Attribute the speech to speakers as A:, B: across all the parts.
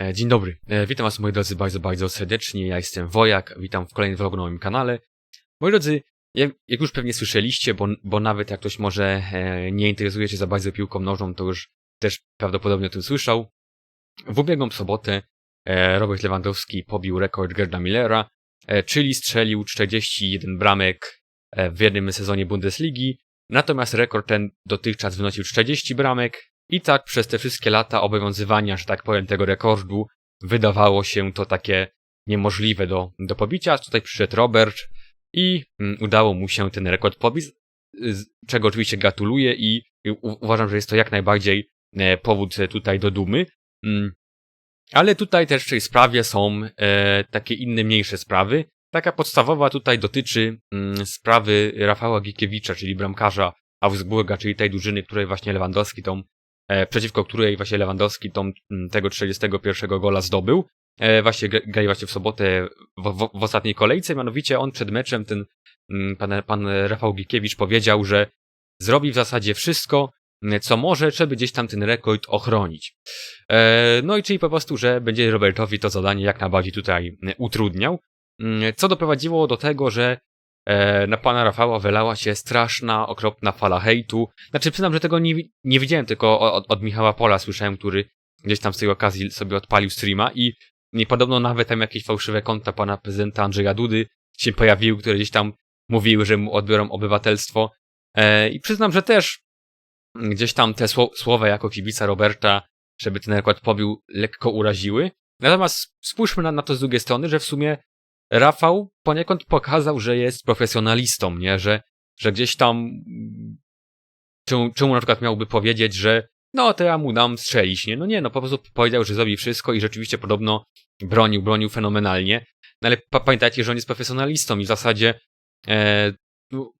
A: E, Dzień dobry, E, witam was moi drodzy bardzo, bardzo serdecznie, ja jestem Wojak, witam w kolejnym vlogu na moim kanale. Moi drodzy, jak, już pewnie słyszeliście, bo, bo nawet jak ktoś może e, nie interesuje się za bardzo piłką nożną, to już też prawdopodobnie o tym słyszał. W ubiegłą sobotę Robert Lewandowski pobił rekord Gerda Millera, czyli strzelił 41 bramek w jednym sezonie Bundesligi, natomiast rekord ten dotychczas wynosił 40 bramek, i tak przez te wszystkie lata obowiązywania, że tak powiem, tego rekordu wydawało się to takie niemożliwe do, do pobicia. Tutaj przyszedł Robert i mm, udało mu się ten rekord pobić, z czego oczywiście gratuluję i, u, uważam, że jest to jak najbardziej e, powód e, tutaj do dumy. Mm. Ale tutaj też w tej sprawie są e, takie inne, mniejsze sprawy. Taka podstawowa tutaj dotyczy mm, sprawy Rafała Gikiewicza, czyli bramkarza Augsburga, czyli tej drużyny, której właśnie Lewandowski tą przeciwko której właśnie Lewandowski tą, tego 41 gola zdobył. E, właśnie gra- grali właśnie w sobotę w, w, ostatniej kolejce, mianowicie on przed meczem, ten pan, pan Rafał Gikiewicz powiedział, że zrobi w zasadzie wszystko, co może, żeby gdzieś tam ten rekord ochronić. E, no i czyli po prostu, że będzie Robertowi to zadanie jak najbardziej tutaj utrudniał. Co doprowadziło do tego, że e, na pana Rafała wylała się straszna, okropna fala hejtu. Znaczy, przyznam, że tego nie, nie widziałem, tylko od, od Michała Pola słyszałem, który gdzieś tam z tej okazji sobie odpalił streama i, i podobno nawet tam jakieś fałszywe konta pana prezydenta Andrzeja Dudy się pojawiły, które gdzieś tam mówiły, że mu odbiorą obywatelstwo. E, I przyznam, że też gdzieś tam te sło- słowa jako kibica Roberta, żeby ten rekord pobił, lekko uraziły. Natomiast spójrzmy na, na to z drugiej strony, że w sumie Rafał poniekąd pokazał, że jest profesjonalistą, nie? Że, że gdzieś tam czemu, czemu na przykład miałby powiedzieć, że no to ja mu dam strzelić, nie? No nie, no po prostu powiedział, że zrobi wszystko i rzeczywiście podobno bronił, bronił fenomenalnie. No ale pa pamiętajcie, że on jest profesjonalistą i w zasadzie e,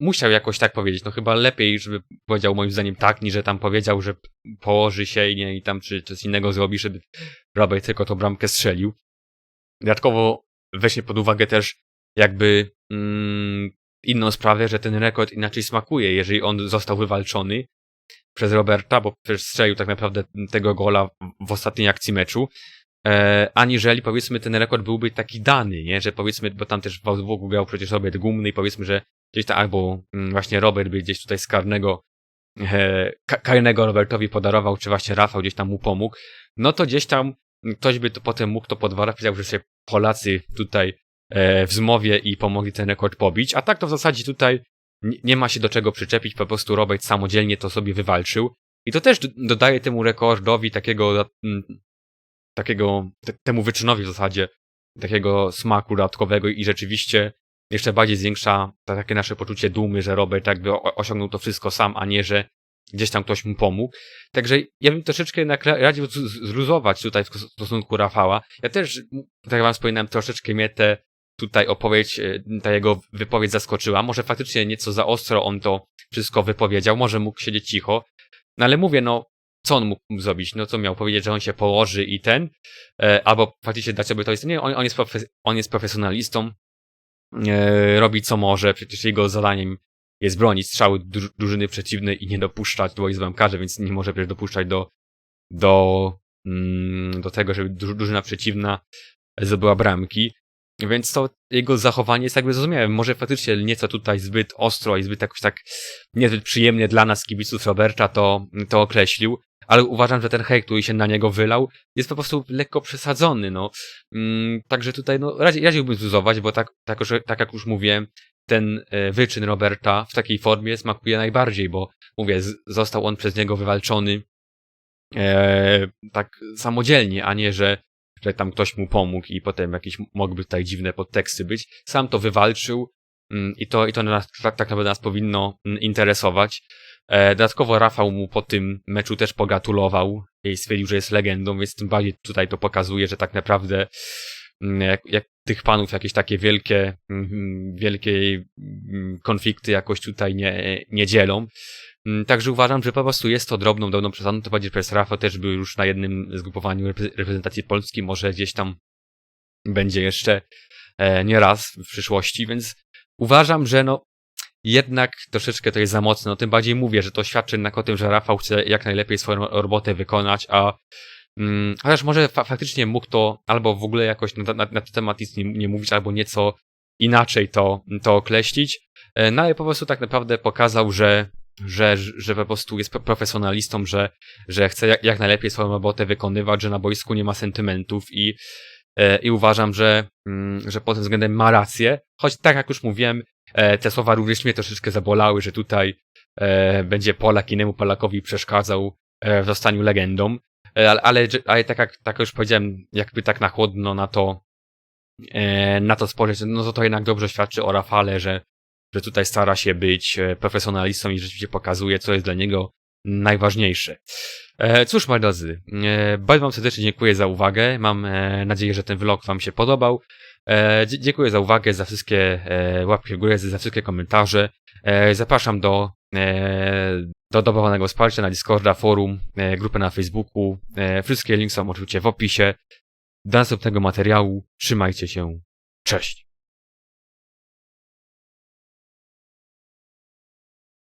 A: musiał jakoś tak powiedzieć. No chyba lepiej, żeby powiedział moim zdaniem tak, niż że tam powiedział, że położy się i nie i tam czy coś innego zrobi, żeby Robert tylko tą bramkę strzelił. Dodatkowo weźmy pod uwagę też jakby mm, inną sprawę, że ten rekord inaczej smakuje, jeżeli on został wywalczony przez Roberta, bo przecież strzelił tak naprawdę tego gola w ostatniej akcji meczu, e, aniżeli powiedzmy ten rekord byłby taki dany, nie, że powiedzmy, bo tam też w Augsburgu grał przecież Robert Gumny i powiedzmy, że gdzieś tam albo mm, właśnie Robert by gdzieś tutaj z karnego e, ka- karnego Robertowi podarował, czy właśnie Rafał gdzieś tam mu pomógł, no to gdzieś tam ktoś by to potem mógł to podważyć, powiedział, że się Polacy tutaj e, w zmowie i pomogli ten rekord pobić, a tak to w zasadzie tutaj nie, ma się do czego przyczepić, po prostu Robert samodzielnie to sobie wywalczył. I to też dodaje temu rekordowi takiego mm, takiego, te, temu wyczynowi w zasadzie takiego smaku dodatkowego i rzeczywiście jeszcze bardziej zwiększa takie nasze poczucie dumy, że Robert jakby osiągnął to wszystko sam, a nie, że gdzieś tam ktoś mu pomógł. Także ja bym troszeczkę jednak ra- radził zluzować tutaj w stosunku Rafała. Ja też, tak jak wam wspominałem, troszeczkę mnie te tutaj opowiedź, e, ta jego wypowiedź zaskoczyła. Może faktycznie nieco za ostro on to wszystko wypowiedział, może mógł siedzieć cicho. No ale mówię, no, co on mógł zrobić? No co miał powiedzieć, że on się położy i ten? E, albo faktycznie dać sobie to jest. Nie, on, on, jest on jest profesjonalistą, e, robi co może, przecież jego zadaniem jest bronić strzały dru- drużyny przeciwnej i nie dopuszczać do jest więc nie może przecież dopuszczać do, do, mm, do tego, żeby dru- drużyna przeciwna zdobyła bramki. Więc to jego zachowanie jest jakby zrozumiałe. Może faktycznie nieco tutaj zbyt ostro i zbyt jakoś tak niezbyt przyjemnie dla nas, kibiców Roberta, to, to określił. Ale uważam, że ten hejt, który się na niego wylał, jest po prostu lekko przesadzony, no. Mm, także tutaj, no, radzi, radziłbym zluzować, bo tak, tak, że- tak jak już mówiłem, ten e, wyczyn Roberta w takiej formie smakuje najbardziej, bo mówię, z, został on przez niego wywalczony e, tak samodzielnie, a nie, że, że tam ktoś mu pomógł i potem jakieś mogłyby tutaj dziwne podteksty być. Sam to wywalczył mm, i to, i to nas, tak, tak naprawdę nas powinno mm, interesować. E, dodatkowo Rafał mu po tym meczu też pogratulował i stwierdził, że jest legendą, więc tym bardziej tutaj to pokazuje, że tak naprawdę mm, jak, jak tych panów jakieś takie wielkie, mm, wielkie mm, konflikty jakoś tutaj nie, nie dzielą. Mm, Także uważam, że po prostu jest to drobną, drobną przesadą. To bardziej przez Rafał też był już na jednym zgrupowaniu repre- reprezentacji Polski, może gdzieś tam będzie jeszcze e, nie raz w przyszłości, więc uważam, że no jednak troszeczkę to jest za mocno. Tym bardziej mówię, że to świadczy jednak o tym, że Rafał chce jak najlepiej swoją robotę wykonać, a Mm, chociaż może fa faktycznie mógł to albo w ogóle jakoś na, na, na ten temat nic nie, nie mówić, albo nieco inaczej to, to określić. E, No ale po prostu tak naprawdę pokazał, że, że, że po prostu jest pro- profesjonalistą, że, że chce jak, jak najlepiej swoją robotę wykonywać, że na boisku nie ma sentymentów i, i uważam, że, mm, że pod tym względem ma rację. Choć tak jak już mówiłem, e, te słowa również mnie troszeczkę zabolały, że tutaj e, będzie Polak innemu Polakowi przeszkadzał e, w zostaniu legendą. E, Ale, ale, ale tak jak tak już powiedziałem, jakby tak na chłodno na to, e, na to spojrzeć, no to to jednak dobrze świadczy o Rafale, że, że tutaj stara się być e, profesjonalistą i rzeczywiście pokazuje, co jest dla niego najważniejsze. E, Cóż, moi drodzy, e, bardzo Wam serdecznie dziękuję za uwagę. Mam e, nadzieję, że ten vlog Wam się podobał. Dziękuję za uwagę, za wszystkie łapki w górę, za wszystkie komentarze. Zapraszam do, do dobrowanego wsparcia na Discorda, forum, grupę na Facebooku. Wszystkie linki są oczywiście w opisie. Do następnego materiału. Trzymajcie się. Cześć.